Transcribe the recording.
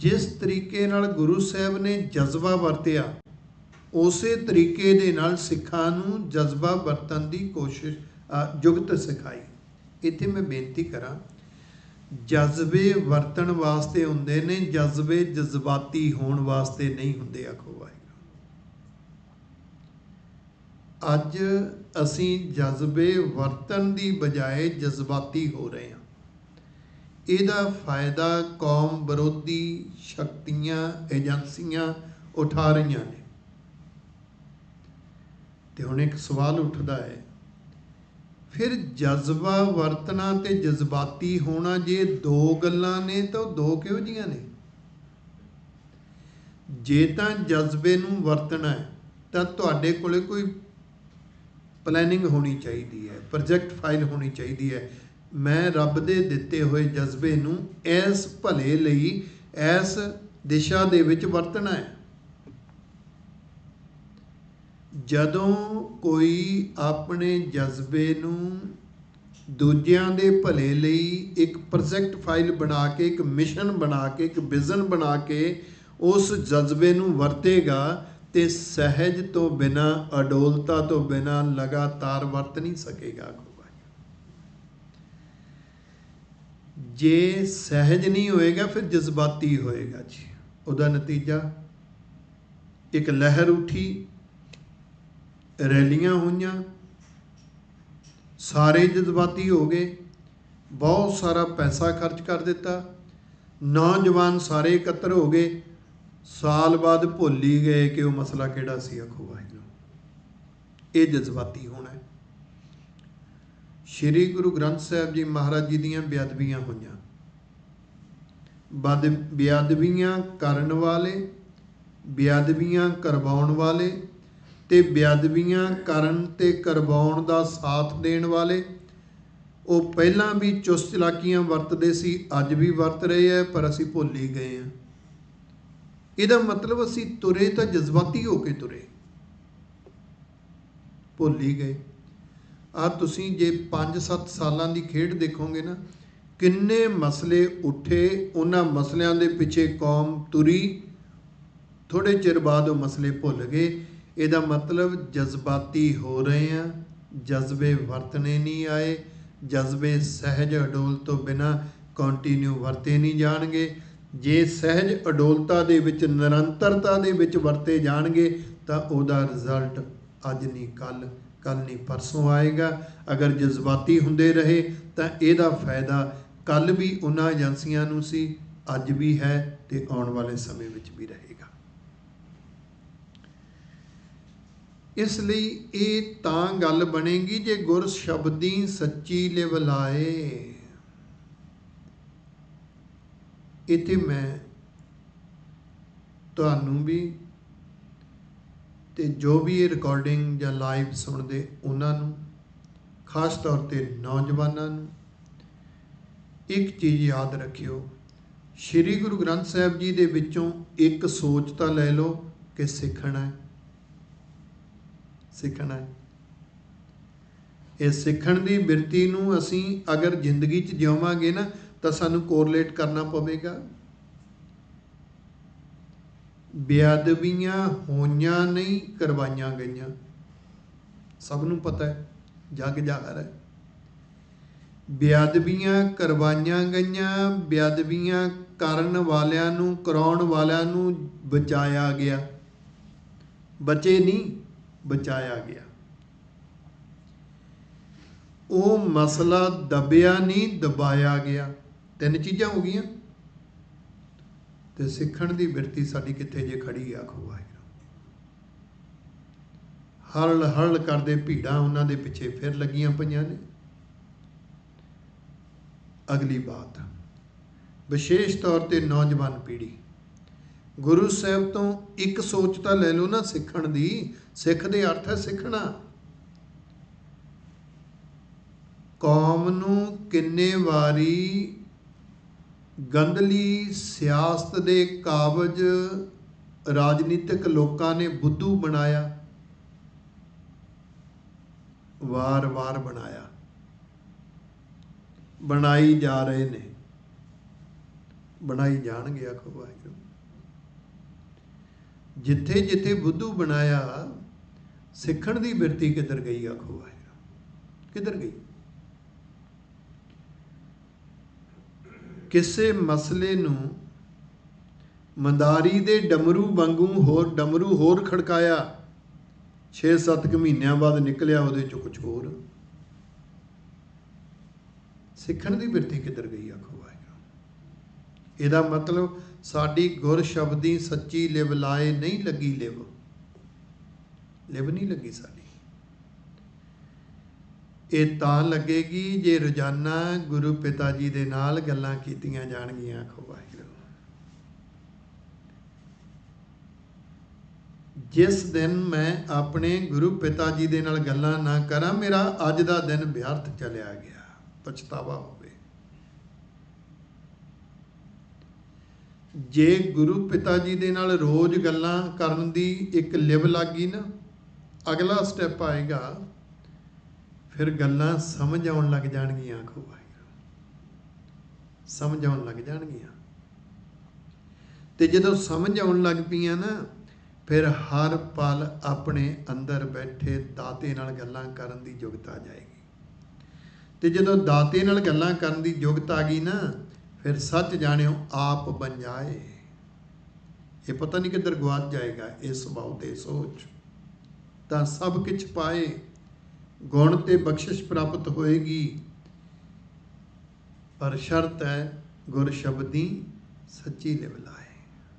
ਜਿਸ ਤਰੀਕੇ ਨਾਲ ਗੁਰੂ ਸਾਹਿਬ ਨੇ ਜਜ਼ਬਾ ਵਰਤਿਆ ਉਸੇ ਤਰੀਕੇ ਦੇ ਨਾਲ ਸਿੱਖਾਂ ਨੂੰ ਜਜ਼ਬਾ ਵਰਤਣ ਦੀ ਕੋਸ਼ਿਸ਼ ਅ, ਜੁਗਤ ਸਿਖਾਈ। ਇੱਥੇ ਮੈਂ ਬੇਨਤੀ ਕਰਾਂ ਜਜ਼ਬੇ ਵਰਤਣ ਵਾਸਤੇ ਹੁੰਦੇ ਨੇ ਜਜ਼ਬੇ ਜਜ਼ਬਾਤੀ ਹੋਣ ਵਾਸਤੇ ਨਹੀਂ ਹੁੰਦੇ ਆਖੋ ਵਾਹਿਗੁਰੂ। ਅੱਜ ਅਸੀਂ ਜਜ਼ਬੇ ਵਰਤਣ ਦੀ ਬਜਾਏ ਜਜ਼ਬਾਤੀ ਹੋ ਰਹੇ ਹਾਂ। ਇਹਦਾ ਫਾਇਦਾ ਕੌਮ ਵਿਰੋਧੀ ਸ਼ਕਤੀਆਂ, ਏਜੰਸੀਆਂ ਉਠਾ ਰਹੀਆਂ ਨੇ। ਤੇ ਹੁਣ ਇੱਕ ਸਵਾਲ ਉੱਠਦਾ ਹੈ, ਫਿਰ ਜਜ਼ਬਾ ਵਰਤਣਾ ਤੇ ਜਜ਼ਬਾਤੀ ਹੋਣਾ ਜੇ ਦੋ ਗੱਲਾਂ ਨੇ ਤਾਂ ਉਹ ਦੋ ਕਿਹੋ ਜੀਆਂ ਨੇ? ਜੇ ਤਾਂ ਜਜ਼ਬੇ ਨੂੰ ਵਰਤਣਾ ਹੈ, ਤਾਂ ਤੁਹਾਡੇ ਕੋਲੇ ਕੋਈ ਪਲੈਨਿੰਗ ਹੋਣੀ ਚਾਹੀਦੀ ਹੈ ਪ੍ਰੋਜੈਕਟ ਫਾਈਲ ਹੋਣੀ ਚਾਹੀਦੀ ਹੈ ਮੈਂ ਰੱਬ ਦੇ ਦਿੱਤੇ ਹੋਏ ਜਜ਼ਬੇ ਨੂੰ ਇਸ ਭਲੇ ਲਈ ਇਸ ਦਿਸ਼ਾ ਦੇ ਵਿੱਚ ਵਰਤਣਾ ਹੈ। ਜਦੋਂ ਕੋਈ ਆਪਣੇ ਜਜ਼ਬੇ ਨੂੰ ਦੂਜਿਆਂ ਦੇ ਭਲੇ ਲਈ ਇੱਕ ਪ੍ਰੋਜੈਕਟ ਫਾਈਲ ਬਣਾ ਕੇ, ਇੱਕ ਮਿਸ਼ਨ ਬਣਾ ਕੇ, ਇੱਕ ਵਿਜ਼ਨ ਬਣਾ ਕੇ ਉਸ ਜਜ਼ਬੇ ਨੂੰ ਵਰਤੇਗਾ, ਤੇ ਸਹਿਜ ਤੋਂ ਬਿਨਾ, ਅਡੋਲਤਾ ਤੋਂ ਬਿਨਾ ਲਗਾਤਾਰ ਵਰਤ ਨਹੀਂ ਸਕੇਗਾ। ਜੇ ਸਹਿਜ ਨਹੀਂ ਹੋਏਗਾ, ਫਿਰ ਜਜ਼ਬਾਤੀ ਹੋਏਗਾ ਜੀ। ਉਹਦਾ ਨਤੀਜਾ, ਇੱਕ ਲਹਿਰ ਉੱਠੀ, ਰੈਲੀਆਂ ਹੋਈਆਂ, ਸਾਰੇ ਜਜ਼ਬਾਤੀ ਹੋ ਗਏ, ਬਹੁਤ ਸਾਰਾ ਪੈਸਾ ਖਰਚ ਕਰ ਦਿੱਤਾ, ਨੌਜਵਾਨ ਸਾਰੇ ਇਕੱਤਰ ਹੋ ਗਏ, ਸਾਲ ਬਾਅਦ ਭੁੱਲ ਹੀ ਗਏ ਕਿ ਉਹ ਮਸਲਾ ਕਿਹੜਾ ਸੀ, ਆਖੋ ਵਾਹਿਗੁਰੂ। ਇਹ ਜਜ਼ਬਾਤੀ ਹੋਣਾ ਹੈ। ਸ੍ਰੀ ਗੁਰੂ ਗ੍ਰੰਥ ਸਾਹਿਬ ਜੀ ਮਹਾਰਾਜ ਜੀ ਦੀਆਂ ਬੇਅਦਬੀਆਂ ਹੋਈਆਂ। ਬਦ, ਬੇਅਦਬੀਆਂ ਕਰਨ ਵਾਲੇ, ਬੇਅਦਬੀਆਂ ਕਰਵਾਉਣ ਵਾਲੇ ਤੇ ਬੇਅਦਬੀਆਂ ਕਰਨ ਤੇ ਕਰਵਾਉਣ ਦਾ ਸਾਥ ਦੇਣ ਵਾਲੇ, ਉਹ ਪਹਿਲਾਂ ਵੀ ਚੁਸਤ ਚਲਾਕੀਆਂ ਵਰਤਦੇ ਸੀ, ਅੱਜ ਵੀ ਵਰਤ ਰਹੇ ਆ ਪਰ ਅਸੀਂ ਭੁੱਲ ਹੀ ਗਏ ਆ। ਇਹਦਾ ਮਤਲਬ ਅਸੀਂ ਤੁਰੇ ਤਾਂ ਜਜ਼ਬਾਤੀ ਹੋ ਕੇ ਤੁਰੇ। ਭੁੱਲ ਹੀ ਗਏ। ਆ ਤੁਸੀਂ ਜੇ 5-7 ਸਾਲਾਂ ਦੀ ਖੇਡ ਦੇਖੋਗੇ ਨਾ, ਕਿੰਨੇ ਮਸਲੇ ਉੱਠੇ, ਉਹਨਾਂ ਮਸਲਿਆਂ ਦੇ ਪਿੱਛੇ ਕੌਮ ਤੁਰੀ ਥੋੜੇ ਚਿਰ ਬਾਅਦ ਉਹ ਮਸਲੇ ਭੁੱਲ ਗਏ। ਇਹਦਾ ਮਤਲਬ ਜਜ਼ਬਾਤੀ ਹੋ ਰਹੇ ਆ, ਜਜ਼ਬੇ ਵਰਤਣੇ ਨਹੀਂ ਆਏ, ਜਜ਼ਬੇ ਸਹਿਜ ਅਡੋਲ ਤੋਂ ਬਿਨਾ ਕੰਟੀਨਿਊ ਵਰਤੇ ਨਹੀਂ ਜਾਣਗੇ। ਜੇ ਸਹਿਜ ਅਡੋਲਤਾ ਦੇ ਵਿੱਚ, ਨਿਰੰਤਰਤਾ ਦੇ ਵਿੱਚ ਵਰਤੇ ਜਾਣਗੇ, ਤਾਂ ਉਹਦਾ ਰਿਜ਼ਲਟ ਅੱਜ ਨਹੀਂ ਕੱਲ ਕੱਲ ਨਹੀਂ, ਪਰਸੋਂ ਆਏਗਾ। ਅਗਰ ਜਜ਼ਬਾਤੀ ਹੁੰਦੇ ਰਹੇ, ਤਾਂ ਇਹਦਾ ਫਾਇਦਾ ਕੱਲ ਵੀ ਉਹਨਾਂ ਏਜੰਸੀਆਂ ਨੂੰ ਸੀ, ਅੱਜ ਵੀ ਹੈ ਤੇ ਆਉਣ ਵਾਲੇ ਸਮੇਂ ਵਿੱਚ ਵੀ ਰਹੇਗਾ। ਇਸ ਲਈ ਇਹ ਤਾਂ ਗੱਲ ਬਣੇਗੀ ਜੇ ਗੁਰ ਸ਼ਬਦੀ ਸੱਚੀ ਲਿਵਲਾਏ ਇਥੇ ਮੈਂ ਤੁਹਾਨੂੰ ਵੀ ਤੇ ਜੋ ਵੀ ਇਹ ਰਿਕਾਰਡਿੰਗ ਜਾਂ ਲਾਈਵ ਸੁਣਦੇ ਉਹਨਾਂ ਨੂੰ, ਖਾਸ ਤੌਰ ਤੇ ਨੌਜਵਾਨਾਂ ਨੂੰ, ਇੱਕ ਚੀਜ਼ ਯਾਦ ਰੱਖਿਓ, ਸ੍ਰੀ ਗੁਰੂ ਗ੍ਰੰਥ ਸਾਹਿਬ ਜੀ ਦੇ ਵਿੱਚੋਂ ਇੱਕ ਸੋਚ ਤਾਂ ਲੈ ਲਓ ਕਿ ਸਿੱਖਣਾ ਹੈ। ਸਿੱਖਣਾ ਹੈ। ਇਹ ਸਿੱਖਣ ਦੀ ਬਿਰਤੀ ਨੂੰ ਅਸੀਂ ਅਗਰ ਜ਼ਿੰਦਗੀ 'ਚ ਜਿਉਵਾਂਗੇ ਨਾ, ਤਾਂ ਸਾਨੂੰ ਕੋਰਲੇਟ ਕਰਨਾ ਪਵੇਗਾ। ਬੇਅਦਬੀਆਂ ਹੋਈਆਂ ਨਹੀਂ ਕਰਵਾਈਆਂ ਗਈਆਂ। ਸਭ ਨੂੰ ਪਤਾ ਹੈ, ਜਗ ਜਾਹਰ ਹੈ। ਬੇਅਦਬੀਆਂ ਕਰਵਾਈਆਂ ਗਈਆਂ, ਬੇਅਦਬੀਆਂ ਕਰਨ ਵਾਲਿਆਂ ਨੂੰ, ਕਰਾਉਣ ਵਾਲਿਆਂ ਨੂੰ ਬਚਾਇਆ ਗਿਆ। ਬਚੇ ਨਹੀਂ, ਬਚਾਇਆ ਗਿਆ। ਉਹ ਮਸਲਾ ਦਬਿਆ ਨਹੀਂ, ਦਬਾਇਆ ਗਿਆ। ਤਿੰਨ ਚੀਜ਼ਾਂ ਹੋ ਗਈਆਂ। ਤੇ ਸਿੱਖਣ ਦੀ ਬਿਰਤੀ ਸਾਡੀ ਕਿੱਥੇ ਜੇ ਖੜੀ ਆ ਵਾਹਿਗੁਰੂ। ਹਰਲ ਹਰਲ ਕਰਦੇ ਭੀੜਾਂ ਉਹਨਾਂ ਦੇ ਪਿੱਛੇ ਫਿਰ ਲੱਗੀਆਂ ਪਈਆਂ ਨੇ। ਅਗਲੀ ਬਾਤ, ਵਿਸ਼ੇਸ਼ ਤੌਰ ਤੇ ਨੌਜਵਾਨ ਪੀੜ੍ਹੀ। ਗੁਰੂ ਸਾਹਿਬ ਤੋਂ ਇੱਕ ਸੋਚ ਤਾਂ ਲੈ ਲਓ ਨਾ ਸਿੱਖਣ ਦੀ, ਸਿੱਖ ਦੇ ਅਰਥ ਹੈ ਸਿੱਖਣਾ। ਕੌਮ ਨੂੰ ਕਿੰਨੇ ਵਾਰੀ ਗੰਦਲੀ ਸਿਆਸਤ ਦੇ ਕਾਬਜ ਰਾਜਨੀਤਿਕ ਲੋਕਾਂ ਨੇ ਬੁੱਧੂ ਬਣਾਇਆ ਵਾਰ-ਵਾਰ ਬਣਾਇਆ। ਬਣਾਈ ਜਾ ਰਹੇ ਨੇ। ਬਣਾਈ ਜਾਣਗੇ, ਆਖੋ ਵਾਹਿਗੁਰੂ। ਜਿੱਥੇ ਜਿੱਥੇ ਬੁੱਧੂ ਬਣਾਇਆ, ਸਿੱਖਣ ਦੀ ਬਿਰਤੀ ਕਿੱਧਰ ਗਈ, ਆਖੋ ਵਾਹਿਗੁਰੂ। ਕਿੱਧਰ ਗਈ? ਕਿਸੇ ਮਸਲੇ ਨੂੰ ਮੰਦਾਰੀ ਦੇ ਡਮਰੂ ਵਾਂਗੂ ਹੋਰ ਡਮਰੂ ਹੋਰ ਖੜਕਾਇਆ 6-7 ਕੁ ਮਹੀਨਿਆਂ ਬਾਅਦ ਨਿਕਲਿਆ ਉਹਦੇ ਚੋਂ ਕੁਝ ਹੋਰ। ਸਿੱਖਣ ਦੀ ਬਿਰਤੀ ਕਿੱਧਰ ਗਈ, ਆਖੋ ਵਾਹਿਗੁਰੂ। ਇਹਦਾ ਮਤਲਬ ਸਾਡੀ ਗੁਰ ਸ਼ਬਦੀ ਸੱਚੀ ਲਿਵ ਲਾਏ ਨਹੀਂ ਲੱਗੀ ਲਿਵ। ਲਿਵ ਨਹੀਂ ਲੱਗੀ ਸਾਡੀ। ਇਹ ਤਾਂ ਲੱਗੇਗੀ ਜੇ ਰੋਜ਼ਾਨਾ ਗੁਰੂ ਪਿਤਾ ਜੀ ਦੇ ਨਾਲ ਗੱਲਾਂ ਕੀਤੀਆਂ ਜਾਣਗੀਆਂ, ਆਖੋ ਵਾਹਿਗੁਰੂ। ਜਿਸ ਦਿਨ ਮੈਂ ਆਪਣੇ ਗੁਰੂ ਪਿਤਾ ਜੀ ਦੇ ਨਾਲ ਗੱਲਾਂ ਨਾ ਕਰਾਂ, ਮੇਰਾ ਅੱਜ ਦਾ ਦਿਨ ਵਿਅਰਥ ਚਲਿਆ ਗਿਆ, ਪਛਤਾਵਾ ਹੋਵੇ। ਜੇ ਗੁਰੂ ਪਿਤਾ ਜੀ ਦੇ ਨਾਲ ਰੋਜ਼ ਗੱਲਾਂ ਕਰਨ ਦੀ ਇੱਕ ਲਿਵ ਲੱਗੀ ਨਾ, ਅਗਲਾ ਸਟੈਪ ਆਏਗਾ ਫਿਰ ਗੱਲਾਂ ਸਮਝ ਆਉਣ ਲੱਗ ਜਾਣਗੀਆਂ, ਆਖੋ ਵਾਹਿਗੁਰੂ। ਸਮਝ ਆਉਣ ਲੱਗ ਜਾਣਗੀਆਂ। ਤੇ ਜਦੋਂ ਸਮਝ ਆਉਣ ਲੱਗ ਪਈਆਂ ਨਾ, ਫਿਰ ਹਰ ਪਲ ਆਪਣੇ ਅੰਦਰ ਬੈਠੇ ਦਾਤੇ ਨਾਲ ਗੱਲਾਂ ਕਰਨ ਦੀ ਯੋਗਤਾ ਆ ਜਾਏਗੀ। ਤੇ ਜਦੋਂ ਦਾਤੇ ਨਾਲ ਗੱਲਾਂ ਕਰਨ ਦੀ ਯੋਗਤਾ ਆ ਗਈ ਨਾ, ਫਿਰ ਸੱਚ ਜਾਣਿਓ ਆਪ ਬਣ ਜਾਏ। ਇਹ ਪਤਾ ਨਹੀਂ ਕਿੱਧਰ ਗਵਾਚ ਜਾਏਗਾ, ਇਹ ਸੁਭਾਅ ਤੇ ਸੋਚ। ਤਾਂ ਸਭ ਕੁਝ ਪਾਏ ਗੁਣ ਤੇ ਬਖਸ਼ਿਸ਼ ਪ੍ਰਾਪਤ ਹੋਏਗੀ। ਪਰ ਸ਼ਰਤ ਹੈ ਗੁਰ ਸ਼ਬਦੀ ਸੱਚੀ ਲਿਵ ਲਾਏ।